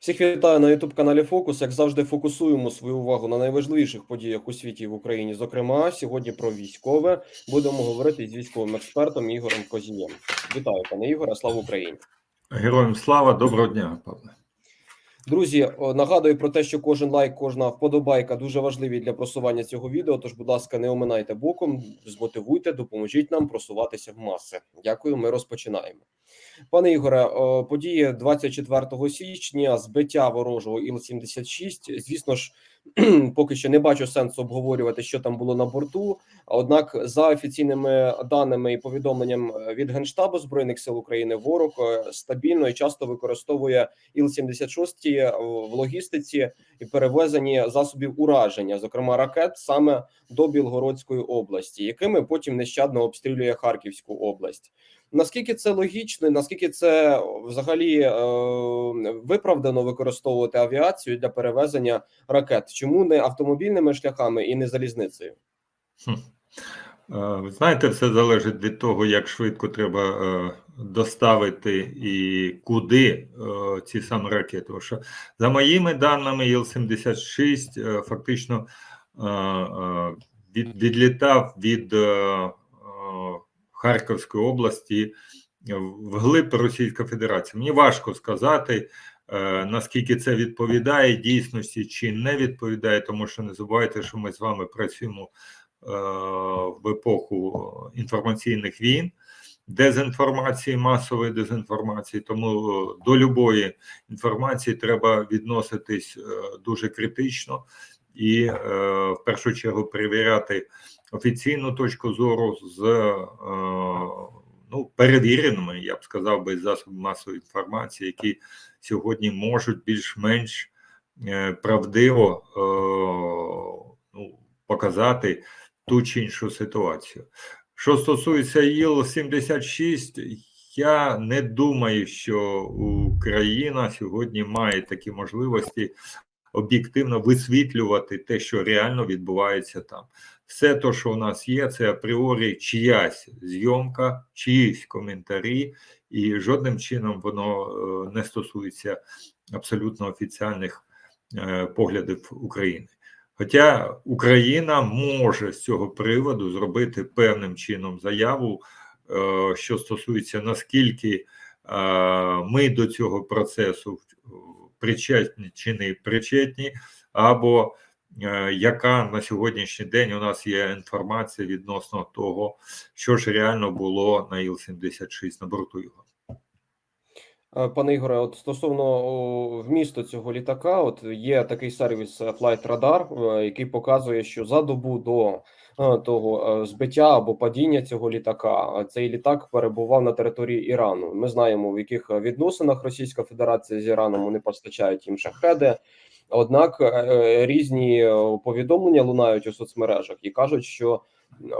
Всіх вітаю на youtube каналі Фокус. Як завжди, фокусуємо свою увагу на найважливіших подіях у світі і в Україні. Зокрема, сьогодні про військове будемо говорити з військовим експертом Ігорем Козієм. Вітаю, пане Ігоре, слава Україні! Героям слава, доброго дня, Павле. Друзі, нагадую про те, що кожен лайк, кожна вподобайка дуже важливі для просування цього відео. Тож, будь ласка, не оминайте боком, змотивуйте, допоможіть нам просуватися в маси. Дякую. Ми розпочинаємо. Пане Ігоре, події 24 січня, збиття ворожого Іл-76. Звісно ж, поки що не бачу сенсу обговорювати, що там було на борту. Однак, за офіційними даними і повідомленням від Генштабу збройних сил України, ворог е, стабільно і часто використовує Іл-76 в логістиці і перевезенні засобів ураження, зокрема ракет, саме до Білгородської області, якими потім нещадно обстрілює Харківську область. Наскільки це логічно, наскільки це взагалі е, виправдано використовувати авіацію для перевезення ракет? Чому не автомобільними шляхами і не залізницею? Е, Ви знаєте, все залежить від того, як швидко треба е, доставити і куди е, ці саме ракети. Тому що за моїми даними, Іл-76 е, фактично від, відлітав від Харківської області вглиб Російської Федерації. Мені важко сказати. Е, Наскільки це відповідає дійсності чи не відповідає, тому що не забувайте, що ми з вами працюємо е, в епоху інформаційних війн, дезінформації, масової дезінформації. Тому е, до любої інформації треба відноситись дуже критично і в першу чергу перевіряти офіційну точку зору з ну, перевіреними, я б сказав, би засобами масової інформації, які сьогодні можуть більш-менш е, правдиво е, ну, показати ту чи іншу ситуацію. Що стосується ІЛ-76, я не думаю, що Україна сьогодні має такі можливості об'єктивно висвітлювати те, що реально відбувається там. Все те, що у нас є, це апріорі чиясь зйомка, чиїсь коментарі, і жодним чином воно е, не стосується абсолютно офіціальних е, поглядів України. Хоча Україна може з цього приводу зробити певним чином заяву, е, що стосується наскільки ми до цього процесу причетні чи не причетні, або яка на сьогоднішній день у нас є інформація відносно того, що ж реально було на Іл-76 на борту його. Е, Пане Ігоре, от стосовно вмісту цього літака, от є такий сервіс е, Flight Radar, е, який показує, що за добу до е, того е, збиття або падіння цього літака е, цей літак перебував на території Ірану. Ми знаємо, в яких відносинах Російська Федерація з Іраном вони постачають їм шахеди. Однак е, е, різні е, повідомлення лунають у соцмережах і кажуть, що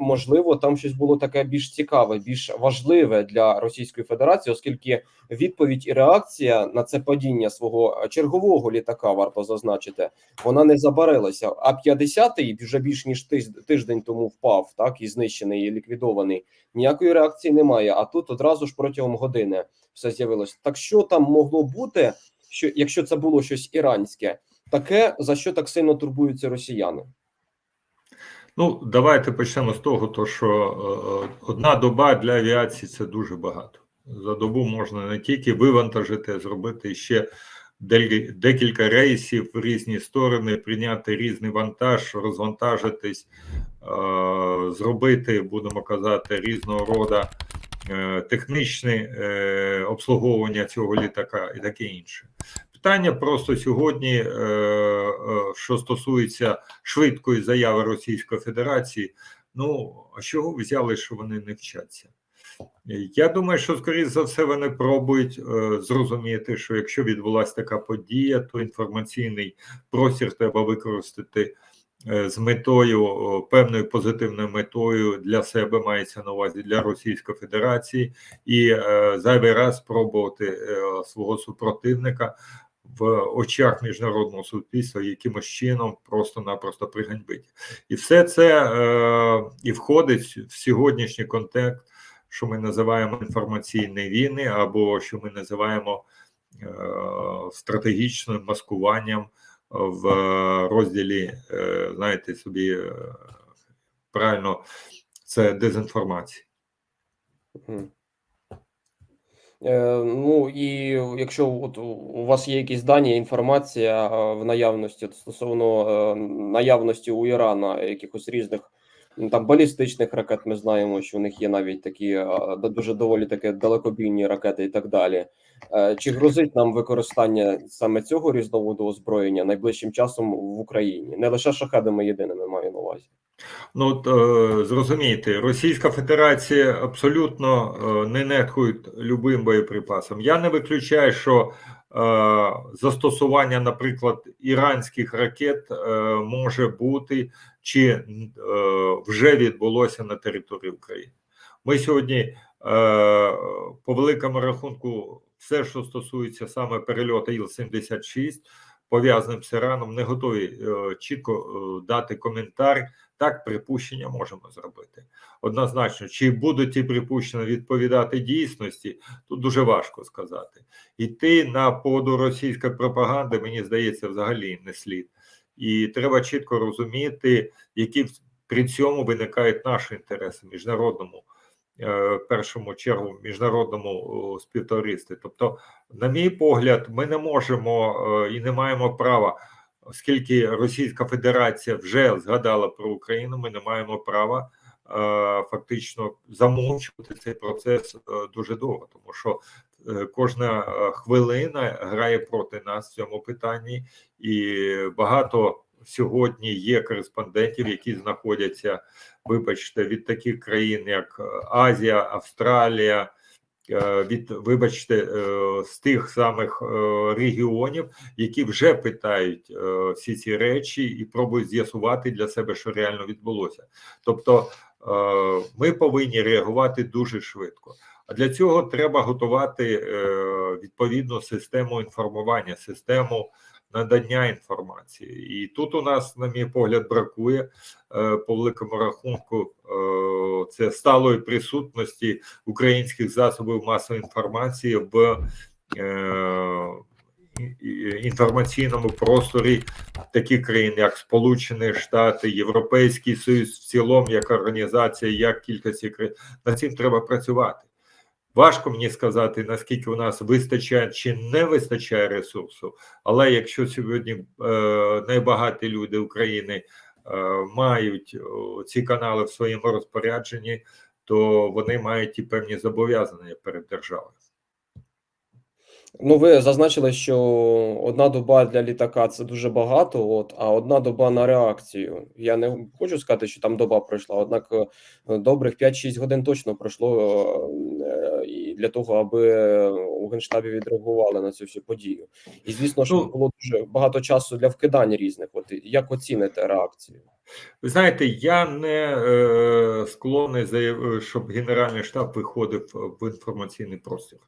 можливо там щось було таке більш цікаве, більш важливе для Російської Федерації, оскільки відповідь і реакція на це падіння свого чергового літака варто зазначити, вона не забарилася. А 50-й вже більш ніж тиж- тиждень тому впав, так і знищений, і ліквідований. Ніякої реакції немає. А тут одразу ж протягом години все з'явилося. Так що там могло бути, що якщо це було щось іранське, таке за що так сильно турбуються росіяни? Ну, давайте почнемо з того, то що е, одна доба для авіації це дуже багато. За добу можна не тільки вивантажити, а зробити ще декілька рейсів в різні сторони, прийняти різний вантаж, розвантажитись, е, зробити, будемо казати, різного роду е, технічне е, обслуговування цього літака і таке інше. Питання просто сьогодні, е, е, що стосується швидкої заяви Російської Федерації. Ну а чого взяли, що вони не вчаться? Я думаю, що скоріше за все вони пробують е, зрозуміти, що якщо відбулася така подія, то інформаційний простір треба використати з метою певною позитивною метою для себе мається на увазі для Російської Федерації, і зайвий раз спробувати свого супротивника в очах міжнародного суспільства якимось чином просто-напросто приганьбити. І все це е, і входить в сьогоднішній контекст, що ми називаємо інформаційні війни, або що ми називаємо е, стратегічним маскуванням в розділі, е, знаєте собі, е, правильно, це дезінформація. Е, ну і якщо от у- вас є якісь дані, інформація е, в наявності стосовно е, наявності у Ірана якихось різних там балістичних ракет, ми знаємо, що у них є навіть такі дуже доволі таки далекобійні ракети і так далі. Чи грозить нам використання саме цього різновиду озброєння найближчим часом в Україні? Не лише шахедами єдиними маю на увазі. Ну, от, е, зрозумійте, Російська Федерація абсолютно е, не нехує любим боєприпасом. Я не виключаю, що е, застосування, наприклад, іранських ракет може бути чи вже відбулося на території України. Ми сьогодні, по великому рахунку, все, що стосується саме перельоту Іл-76, пов'язаним з Іраном, не готові е, чітко е, дати коментар. Так, припущення можемо зробити. Однозначно, чи будуть ті припущення відповідати дійсності, тут дуже важко сказати. Іти на поводу російської пропаганди, мені здається, взагалі не слід. І треба чітко розуміти, які при цьому виникають наші інтереси міжнародному, в першому чергу, міжнародному співтоваристві. Тобто, на мій погляд, ми не можемо е, і не маємо права оскільки Російська Федерація вже згадала про Україну, ми не маємо права е, фактично замовчувати цей процес е, дуже довго, тому що е, кожна е, хвилина грає проти нас в цьому питанні, і багато сьогодні є кореспондентів, які знаходяться, вибачте, від таких країн, як е, Азія, Австралія. е, Від вибачте, е, з тих самих регіонів, які вже питають всі ці речі і пробують з'ясувати для себе, що реально відбулося. Тобто ми повинні реагувати дуже швидко. А для цього треба готувати відповідну систему інформування, систему надання інформації. І тут у нас, на мій погляд, бракує е, по великому рахунку е, це сталої присутності українських засобів масової інформації в е, інформаційному просторі таких країн, як Сполучені Штати, Європейський Союз, в цілому, як організація, як кількості країн. Над цим треба працювати. Важко мені сказати, наскільки у нас вистачає чи не вистачає ресурсу, але якщо сьогодні е, найбагаті люди України е, мають ці канали в своєму розпорядженні, то вони мають і певні зобов'язання перед державою. Ну, ви зазначили, що одна доба для літака це дуже багато, от, а одна доба на реакцію. Я не хочу сказати, що там доба пройшла, однак е, добрих 5-6 годин точно пройшло е, і для того, аби у Генштабі відреагували на цю всю подію. І звісно, що Ну, було дуже багато часу для вкидань різних. От як оціните реакцію? Ви знаєте, я не е, склонний щоб Генеральний штаб виходив в інформаційний простір.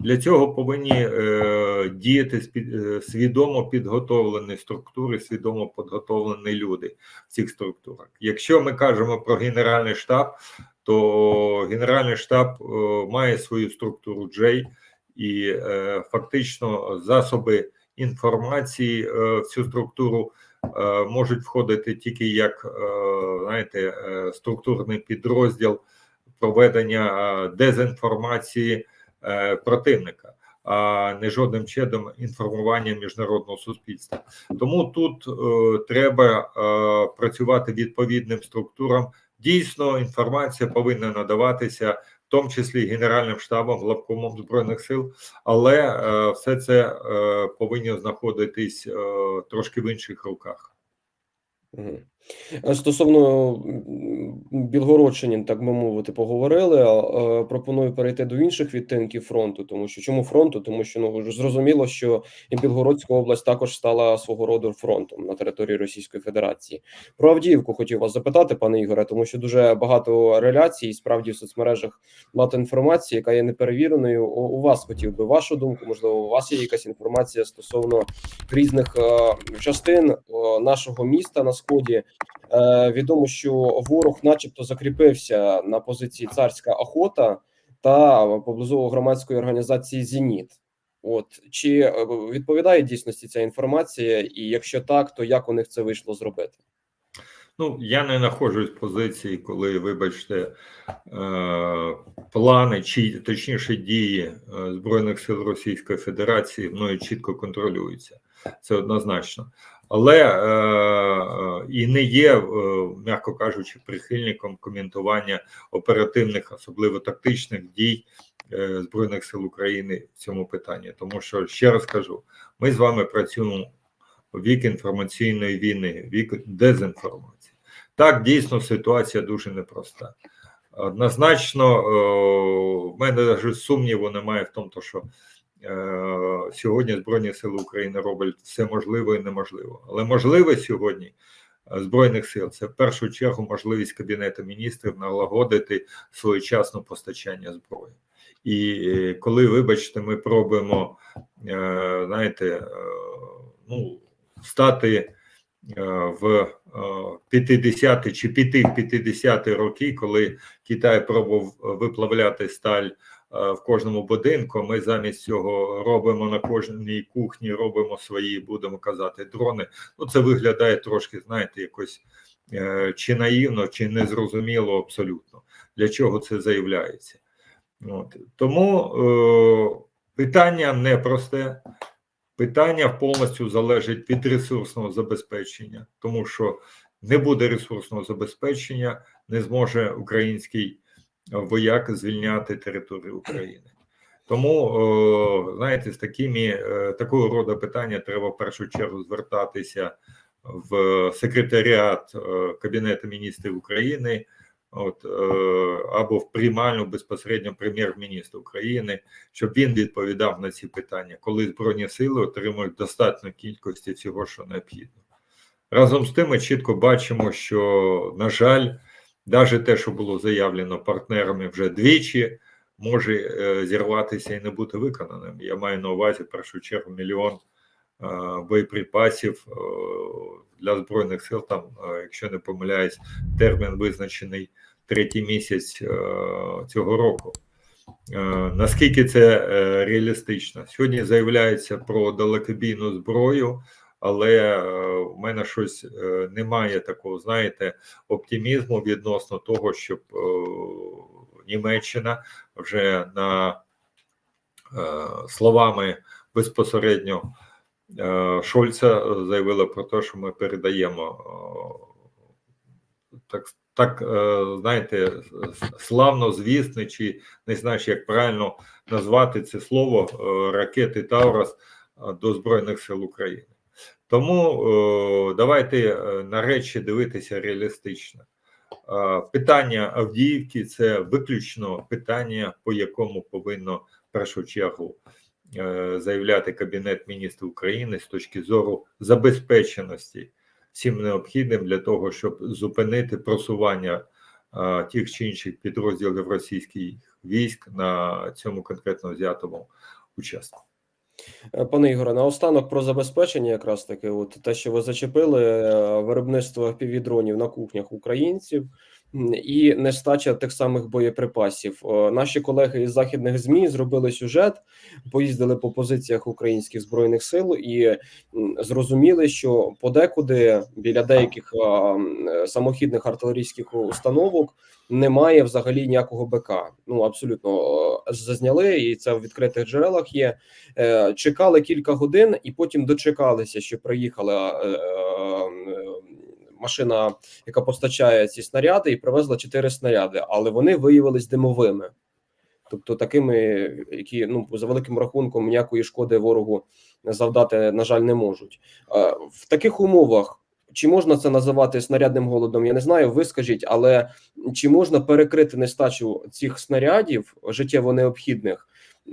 Для цього повинні е, діяти спі- е, свідомо підготовлені структури, свідомо підготовлені люди в цих структурах. Якщо ми кажемо про Генеральний штаб, то Генеральний штаб е, має свою структуру Джей і е, фактично засоби інформації е, в цю структуру е, можуть входити тільки як е, знаєте, е, структурний підрозділ проведення е, дезінформації е, противника, а не жодним чином інформування міжнародного суспільства. Тому тут е, треба е, працювати відповідним структурам. Дійсно, інформація повинна надаватися, в тому числі Генеральним штабом, главкомом збройних сил, але е, все це е, повинно знаходитись е, трошки в інших руках. Е, Стосовно м, Білгородщини, так би мовити, поговорили. е, Пропоную перейти до інших відтинків фронту. Тому що чому фронту? Тому що ну зрозуміло, що і Білгородська область також стала свого роду фронтом на території Російської Федерації. Про Авдіївку хотів вас запитати, пане Ігоре, тому що дуже багато реляцій, справді в соцмережах багато інформації, яка є неперевіреною. У, вас хотів би вашу думку. Можливо, у вас є якась інформація стосовно різних е, частин нашого міста на сході. Е, відомо, що ворог, начебто, закріпився на позиції царська охота та поблизу громадської організації Зеніт. От чи е, відповідає дійсності ця інформація, і якщо так, то як у них це вийшло зробити? Ну, я не знаходжусь в позиції, коли, вибачте, е, плани чи точніше дії е, Збройних сил Російської Федерації мною чітко контролюються. Це однозначно. Але е, е, і не є, е, м'яко кажучи, прихильником коментування оперативних, особливо тактичних дій е, Збройних сил України в цьому питанні. Тому що ще раз кажу, ми з вами працюємо вік інформаційної війни, вік дезінформації. Так, дійсно, ситуація дуже непроста. Однозначно, е, в мене навіть сумніву немає в тому, що сьогодні Збройні Сили України роблять все можливе і неможливе. Але можливе сьогодні е, Збройних сил це в першу чергу можливість Кабінету міністрів налагодити своєчасне постачання зброї. І е, коли, вибачте, ми пробуємо, е, знаєте, е, ну, стати е, в 50 чи піти в 50 роки, коли Китай пробував виплавляти сталь е, в кожному будинку. Ми замість цього робимо на кожній кухні, робимо свої, будемо казати, дрони. Ну це виглядає трошки, знаєте, якось е, чи наївно, чи незрозуміло абсолютно для чого це заявляється. От. Тому е, питання непросте. Питання повністю залежить від ресурсного забезпечення, тому що не буде ресурсного забезпечення, не зможе український вояк звільняти територію України. Тому, знаєте, з такими е, такого роду питання треба в першу чергу звертатися в секретаріат е, Кабінету міністрів України, от е, або в приймальну безпосередньо прем'єр-міністра України, щоб він відповідав на ці питання, коли збройні сили отримують достатньо кількості всього, що необхідно. Разом з тим, ми чітко бачимо, що, на жаль, навіть те, що було заявлено партнерами вже двічі, може е, зірватися і не бути виконаним. Я маю на увазі в першу чергу мільйон е, боєприпасів е, для збройних сил. Там, якщо не помиляюсь, термін визначений третій місяць цього року. Наскільки це реалістично? Сьогодні заявляється про далекобійну зброю, але е, в мене щось е, немає такого, знаєте, оптимізму відносно того, щоб е, Німеччина вже на словами безпосередньо Шольца заявила про те, що ми передаємо так, так знаєте, славно звісне, чи не знаю, як правильно назвати це слово ракети Таурас до Збройних сил України. Тому е, давайте е, на речі дивитися реалістично. Е, Питання Авдіївки це виключно питання, по якому повинно в першу чергу заявляти Кабінет міністрів України з точки зору забезпеченості всім необхідним для того, щоб зупинити просування тих чи інших підрозділів російських військ на цьому конкретно взятому участку. Е, Пане Ігоре, наостанок про забезпечення, якраз таки, от те, що ви зачепили, е, виробництво півдронів на кухнях українців і нестача тих самих боєприпасів. Наші колеги із західних змі зробили сюжет, поїздили по позиціях українських збройних сил і зрозуміли, що подекуди біля деяких самохідних артилерійських установок немає взагалі ніякого БК. Ну абсолютно зазняли, і це в відкритих джерелах є. Е, чекали кілька годин, і потім дочекалися, що приїхала е, е, машина, яка постачає ці снаряди, і привезла чотири снаряди, але вони виявились димовими. Тобто такими, які ну за великим рахунком ніякої шкоди ворогу завдати, на жаль, не можуть. В таких умовах чи можна це називати снарядним голодом? Я не знаю. Ви скажіть, але чи можна перекрити нестачу цих снарядів життєво необхідних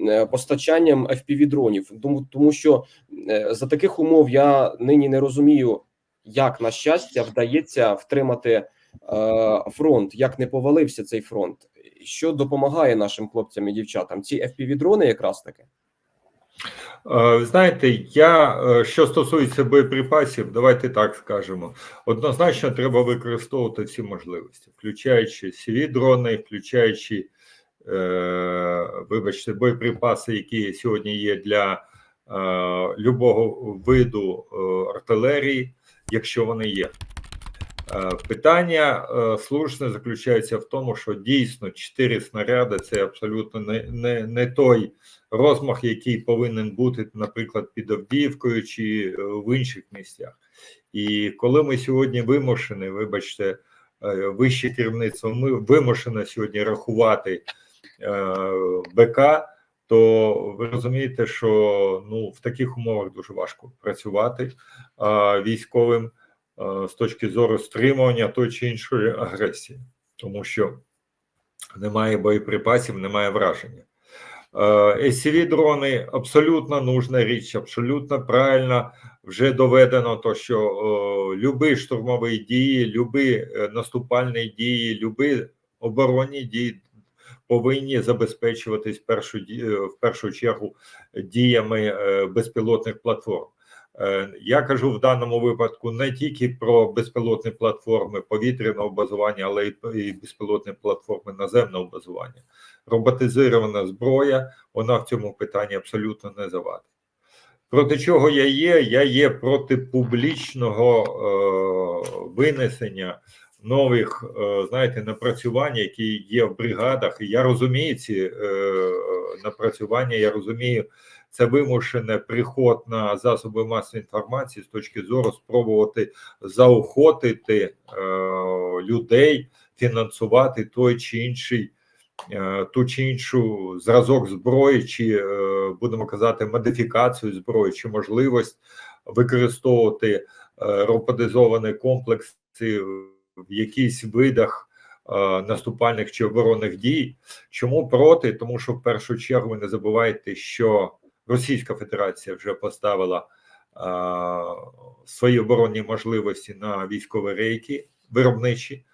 е, постачанням fpv дронів? Тому, тому що е, за таких умов я нині не розумію, як на щастя вдається втримати е, фронт, як не повалився цей фронт. Що допомагає нашим хлопцям і дівчатам? Ці fpv дрони якраз таки. Е, знаєте, я е, що стосується боєприпасів, давайте так скажемо. Однозначно, треба використовувати всі можливості, включаючи cv дрони, включаючи вибачте, боєприпаси, які сьогодні є для е, любого виду артилерії, якщо вони є. Е, Питання е, слушне заключається в тому, що дійсно 4 снаряди це абсолютно не, не, не той розмах, який повинен бути, наприклад, під Авдіївкою чи е, в інших місцях. І коли ми сьогодні вимушені, вибачте, вище керівництво, ми вимушені сьогодні рахувати БК, то ви розумієте, що ну в таких умовах дуже важко працювати е, військовим е, з точки зору стримування тої чи іншої агресії, тому що немає боєприпасів, немає враження. scv дрони абсолютно нужна річ, абсолютно правильно вже доведено, то що е, любі штурмові дії, любі е, наступальні дії, любі оборонні дії повинні забезпечуватись першу, е, в першу чергу діями е, безпілотних платформ. Е, Я кажу в даному випадку не тільки про безпілотні платформи повітряного базування, але й безпілотні платформи наземного базування. Роботизована зброя, вона в цьому питанні абсолютно не завадить. Проти чого я є? Я є проти публічного е, винесення нових, е, знаєте, напрацювань, які є в бригадах. І я розумію ці е, напрацювання, я розумію, це вимушений приход на засоби масової інформації з точки зору спробувати заохотити е, людей фінансувати той чи інший. Ту чи іншу зразок зброї, чи будемо казати, модифікацію зброї, чи можливість використовувати роботизовані комплекси в якихось видах е, наступальних чи оборонних дій. Чому проти? Тому що в першу чергу не забувайте, що Російська Федерація вже поставила е, свої оборонні можливості на військові рейки виробничі,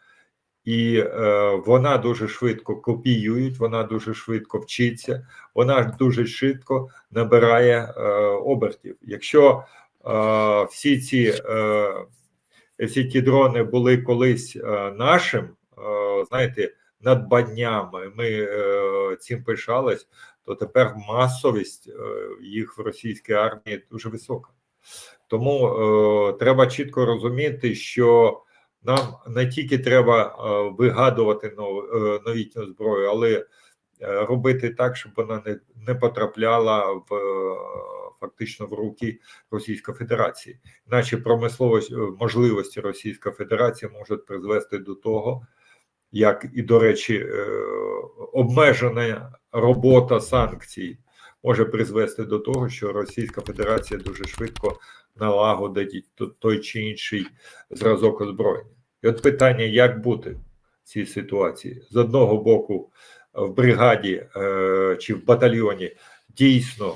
і е, вона дуже швидко копіюють, вона дуже швидко вчиться, вона дуже швидко набирає е, обертів. Якщо е, всі ці е, всі ті дрони були колись е, нашим, е, знаєте, надбаннями, ми е, цим пишались, то тепер масовість їх в російській армії дуже висока. Тому треба чітко розуміти, що нам не тільки треба вигадувати нов, новітню зброю, але робити так, щоб вона не, потрапляла в фактично в руки Російської Федерації. Іначе промисловість е, можливості Російської Федерації можуть призвести до того, як і до речі, е, обмежена робота санкцій може призвести до того, що Російська Федерація дуже швидко налагодить той чи інший зразок озброєння. І от питання, як бути в цій ситуації? З одного боку, в бригаді е, чи в батальйоні дійсно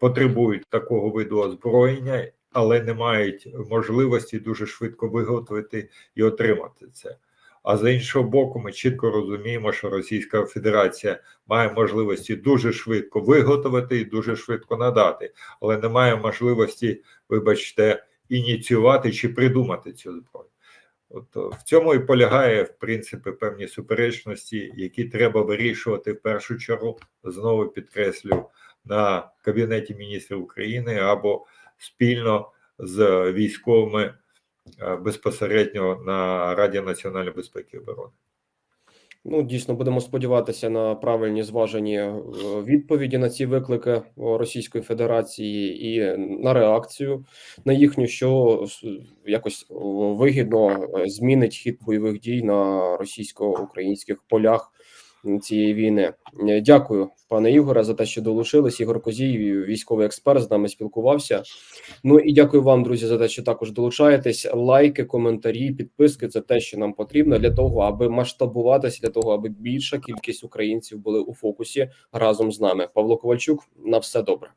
потребують такого виду озброєння, але не мають можливості дуже швидко виготовити і отримати це. А з іншого боку, ми чітко розуміємо, що Російська Федерація має можливості дуже швидко виготовити і дуже швидко надати, але не має можливості, вибачте, ініціювати чи придумати цю зброю. От е, в цьому і полягає, в принципі, певні суперечності, які треба вирішувати в першу чергу. Знову підкреслю на Кабінеті міністрів України або спільно з військовими е, безпосередньо на Раді національної безпеки і оборони. Ну, дійсно, будемо сподіватися на правильні зважені е, відповіді на ці виклики Російської Федерації і на реакцію на їхню, що якось вигідно е, змінить хід бойових дій на російсько-українських полях цієї війни. Е, Дякую, пане Ігоре, за те, що долучились. Ігор Козій, військовий експерт, з нами спілкувався. Ну і дякую вам, друзі, за те, що також долучаєтесь. Лайки, коментарі, підписки це те, що нам потрібно для того, аби масштабуватися, для того, аби більша кількість українців були у фокусі разом з нами. Павло Ковальчук, на все добре.